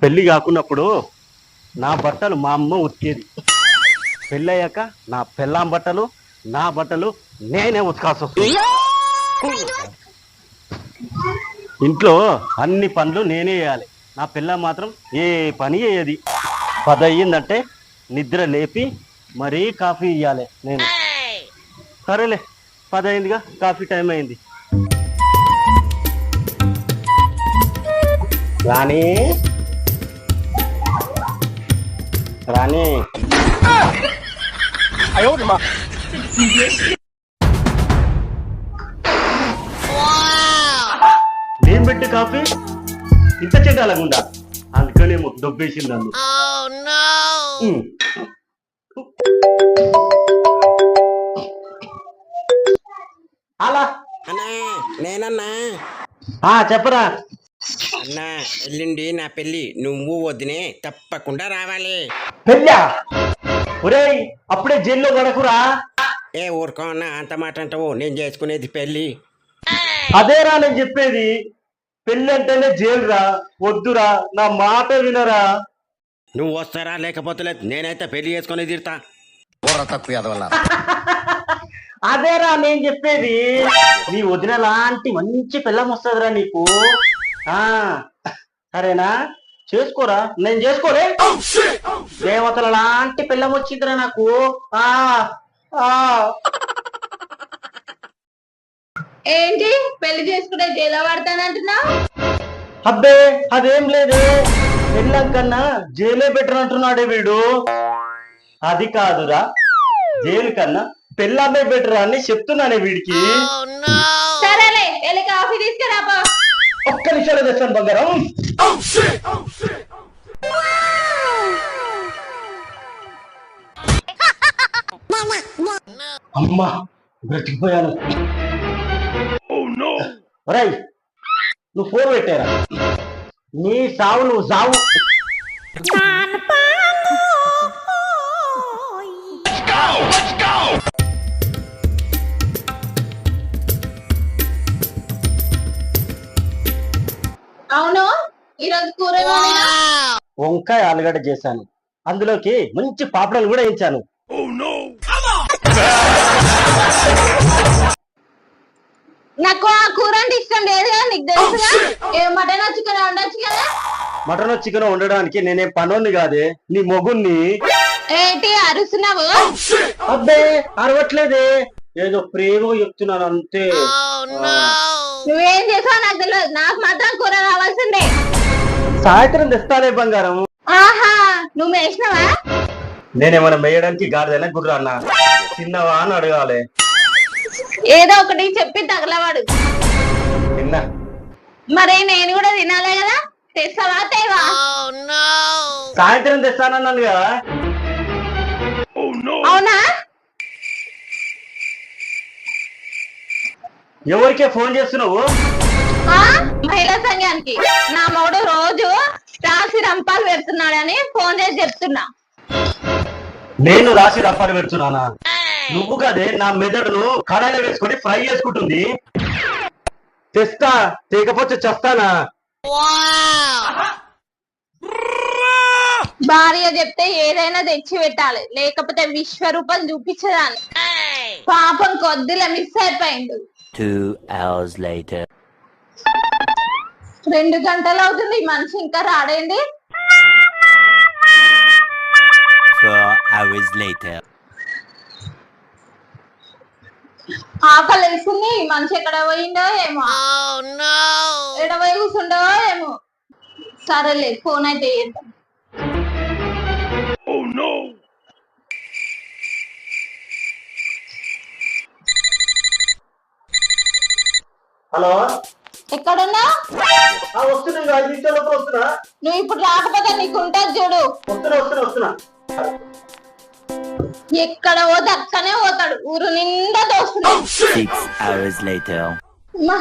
పెళ్ళి కాకున్నప్పుడు నా బట్టలు మా అమ్మ ఉతికేది. పెళ్ళయ్యాక నా పెళ్ళాం బట్టలు నా బట్టలు నేనే ఉతకాల్సి వస్తుంది. ఇంట్లో అన్ని పనులు నేనే చేయాలి. నా పిల్ల మాత్రం ఏ పని చేయది. పది అయ్యిందంటే నిద్ర లేపి మరీ కాఫీ ఇవ్వాలి నేను. సరేలే పది అయిందిగా కాఫీ టైం అయింది. రాణి! రాణి నేను పెట్టే కాఫీ ఇంత చెడ్డాలగుండా అందుకనేమో దొబ్బేసింది నన్ను. అలా అన్నా నేనన్నా. ఆ చెప్పరా. అన్నా ఎల్లుండి నా పెళ్ళి. నువ్వు వదినే తప్పకుండా రావాలి. పెళ్ళా? ఒరేయ్ అప్పుడే జైల్లో గడకురా. ఏ ఊరుకో అన్నా అంత మాట అంటావు? నేను చేసుకునేది పెళ్ళి. అదేరా నేను చెప్పేది. పెళ్ళి అంటేనే జైలురా వద్దురా నా మాట వినరా. నువ్వు వస్తారా లేకపోతే లేదు నేనైతే పెళ్ళి చేసుకుని తీరుతా. అదేరా నేను చెప్పేది. నీ వదిన లాంటి మంచి పిల్లం వస్తుందిరా నీకు. ఆ సరేనా? చేసుకోరా? నేను చేసుకోలే. దేవతల లాంటి పిల్లం వచ్చిందిరా నాకు. ఆ ఆ. ఏంటి? పెళ్ళి చేసుకుంటే జైల్లో పడతానంటున్నావు అబ్బే అదేం లేదు. పెళ్ళం కన్నా జైలే బెటర్ అంటున్నాడే వీడు. అది కాదురా. జైలు కన్నా పెళ్ళామే బెటర్ అని చెప్తున్నానే వీడికి. సరేలే వెళ్ళి కాఫీ తీసుకురాపో. ఒక్క నిమిషాలు తెస్తాను బంగారం. అమ్మా బ్రతికిపోయాను నువ్వు ఫోన్ పెట్టారా? నీ సావు నువ్వు సావు. అవును ఈరోజు కూర ఏం వండినావ్? వంకాయ ఆలుగడ్డ చేశాను. అందులోకి మంచి పాపడలు కూడా వేయించాను. నాకు ఆ కూర అంటే ఇష్టం లేదు కదా నీకు తెలుసుగా? ఏ మటన్ చికెన్ వండొచ్చు కదా? మటన్ చికెన్ వండడానికి నేనేం పనోని కాదే నీ మొగుణ్ణి. ఏంటి అరుస్తున్నావు? అబ్బే అరవట్లేదే. ఏదో ప్రేమ చెప్తున్నాను అంతే. నువ్వేం చేసావు నాకు తెలియదు నాకు మాత్రం కూర కావాల్సిందే. సాయంత్రం తెస్తానే బంగారం. ఆహా నువ్వు వేసినావా నేనేమైనా మేయడానికి గాడిదైనా గుర్రాన్నా. తిన్నవా అని అడగాలి. ఏదో ఒకటి చెప్పి తగలవాడు. మరి నేను కూడా తినాలి కదా? తెస్తావా తేవా సాయంత్రం తెస్తానన్నాను కదా. అవునా? ఎవరికే ఫోన్ చేస్తున్నావు? ఆ? మహిళా సంఘానికి. నా మూడు రోజు రాసి రంపాలు పెడుతున్నాడని ఫోన్ చేసి చెప్తున్నా. నేను రాసి రప్పాలు పెడుతున్నానా? నువ్వు కదే నా మెదడును కడాయిలో వేసుకొని ఫ్రై చేసుకుంటుంది. తెస్తా తెగపోతే చేస్తానా? భార్య చెప్తే ఏదైనా తెచ్చి పెట్టాలి. లేకపోతే విశ్వరూపం చూపించదాన్ని పాపం కొద్దిలా మిస్ అయిపోయిండు. Two hours later. రెండు గంటలు అవుతుంది ఈ మనిషి ఇంకా రాడేంది? Four hours later. ఆకలి మనిషి ఎక్కడ పోయిండో ఏమో. ఎక్కడ పోయి కూర్చుండో ఏమో. సరేలే ఫోన్ అయితే చేద్దాం. హలో? ఎక్కడున్నా? వస్తున్నా. నువ్వు ఇప్పుడు రాకపోతే నీకు ఉంటుంది చూడు. వస్తున్నా వస్తున్నా వస్తున్నా. ఎక్కడ పోతే అక్కనే పోతాడు. ఊరు నిండా దోస్తున్నాడు Six hours later. మా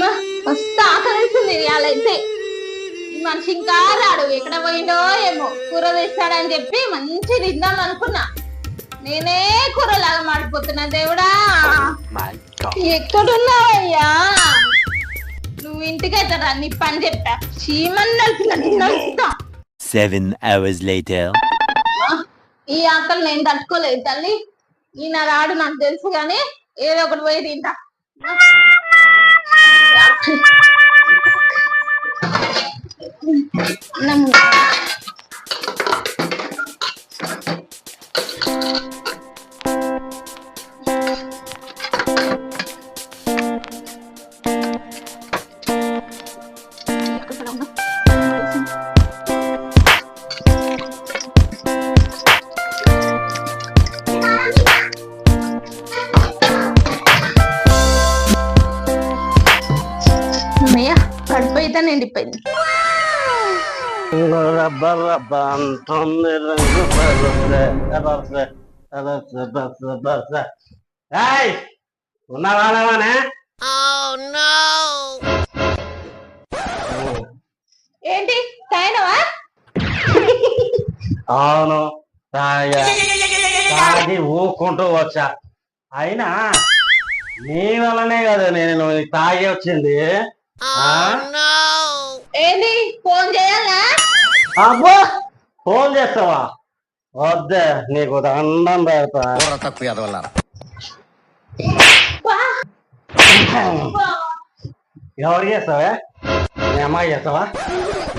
మా మస్తు ఆకలిస్తుంది ఇవాళైతే ఈ మనిషి ఇంకా రాడు. ఎక్కడ పోయిండో ఏమో. కూర తెస్తాడని చెప్పి మంచి తిందాం అనుకున్నా. నేనే కూరలాగా మాడిపోతున్నా దేవుడా. ఎక్కడున్నావయ్యా నువ్వు ఇంటికి అవుతారా నీ పని చెప్తా చీమని నలిపిన నలుపుతా. Seven hours later. ఈ ఆకలి నేను తట్టుకోలేదు తల్లి. ఈయన రాడు నాకు తెలుసు కానీ ఏదో ఒకటి పోయి తింటా. నమ్మ ఉన్నావా లేవానే ఏంటి తాయినవా అవును తాగా. తాగి ఊకుంటూ వచ్చా. అయినా నీ వల్లనే కదా నేను తాగి వచ్చింది. ఆ? ఏంటి ఫోన్ చేయాలా? అబ్బా ఫోన్ చేస్తావా? వద్దే నీకు దండం పెడతా. బా. ఎవరు చేస్తావా? మీ అమ్మాయి చేస్తావా?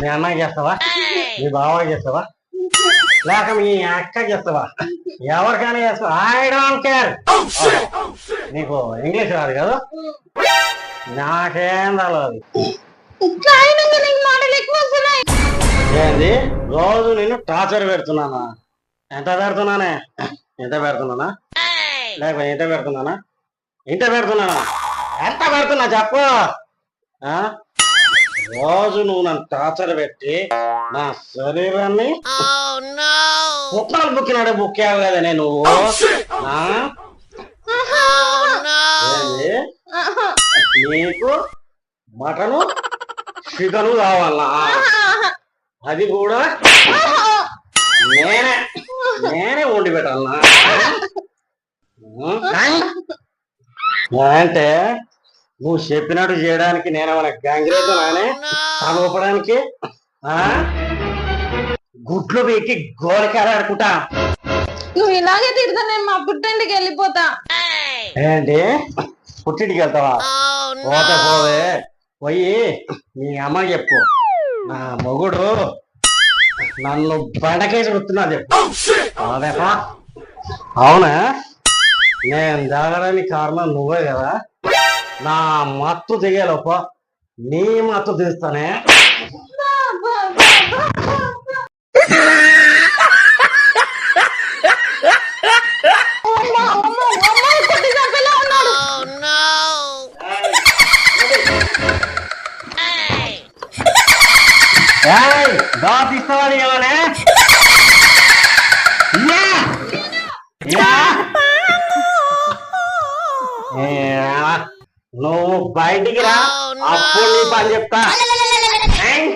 మీ అన్నయ్య చేస్తావా? మీ బావ చేస్తావా? లేక మీ అక్క చేస్తావా? ఎవరికైనా చేస్తావా? ఐ డోంట్ కేర్ నీకు ఇంగ్లీష్ రాదు కదా? నాకేం రాలేదు ఏంది? రోజు నేను టార్చర్ పెడుతున్నానా? ఎంత పెడుతున్నానే? ఎంత పెడుతున్నానా? లేక ఎంత పెడుతున్నానా? ఇంత పెడుతున్నానా? ఎంత పెడుతున్నా చెప్పు? రోజు నువ్వు నన్ను టార్చర్ పెట్టి నా శరీరాన్ని పుట్టాలు బుక్కినాడు బుక్కావు కదా నేను. నీకు మటను చికెను కావాలా? అది కూడా నేనే నేనే వండి పెట్టాలనా? అంటే నువ్వు చెప్పినట్టు చేయడానికి నేనేమైనా గంగిరేజు నానే చదవపడానికి ఆ? గుడ్లు పీకి గోలికాయ ఆడుకుంటా. నువ్వు ఇలాగే తిడతా నేను మా పుట్టింటికి వెళ్ళిపోతా. ఏంటి? పుట్టింటికి వెళ్తావా? పోతే పోవే. పోయి మీ అమ్మ చెప్పు. నా మొగుడు నన్ను బండకేసి వస్తున్నా చెప్పు. అదేపా అవునా? నేను తాగడానికి కారణం నువ్వే కదా. నా మత్తు దిగేలోప నీ మత్తు తీస్తానే. ఏయ్, దా తీస్తావని ఏమనే యా! యా! ఏ, నువ్వు బయటికి రా అప్పుడు నీ పని చెప్తా ఏయ్!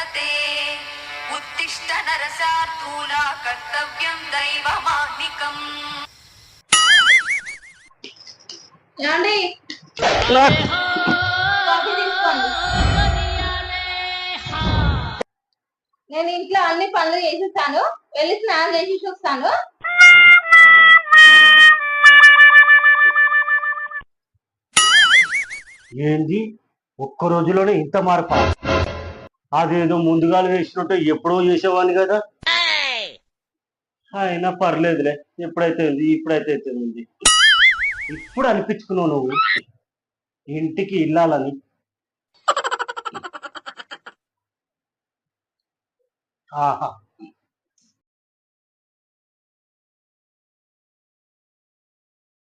వర్తతే ఉత్తిష్ట నరసార్థూల కర్తవ్యం దైవమానికం ఏమండి నేను ఇంట్లో అన్ని పనులు చేసేసాను వెళ్ళి స్నానం చేసి చూస్తాను. ఏంది? ఒక్క రోజులోనే ఇంత మార్పా? అదేదో ముందుగా వేసినట్టు ఎప్పుడో చేసేవాడిని కదా. అయినా పర్లేదులే ఎప్పుడైతే ఉంది ఇప్పుడైతే అయితే ఉంది. ఇప్పుడు అనిపించుకున్నావు నువ్వు. ఇంటికి ఇల్లాలని ఆహా!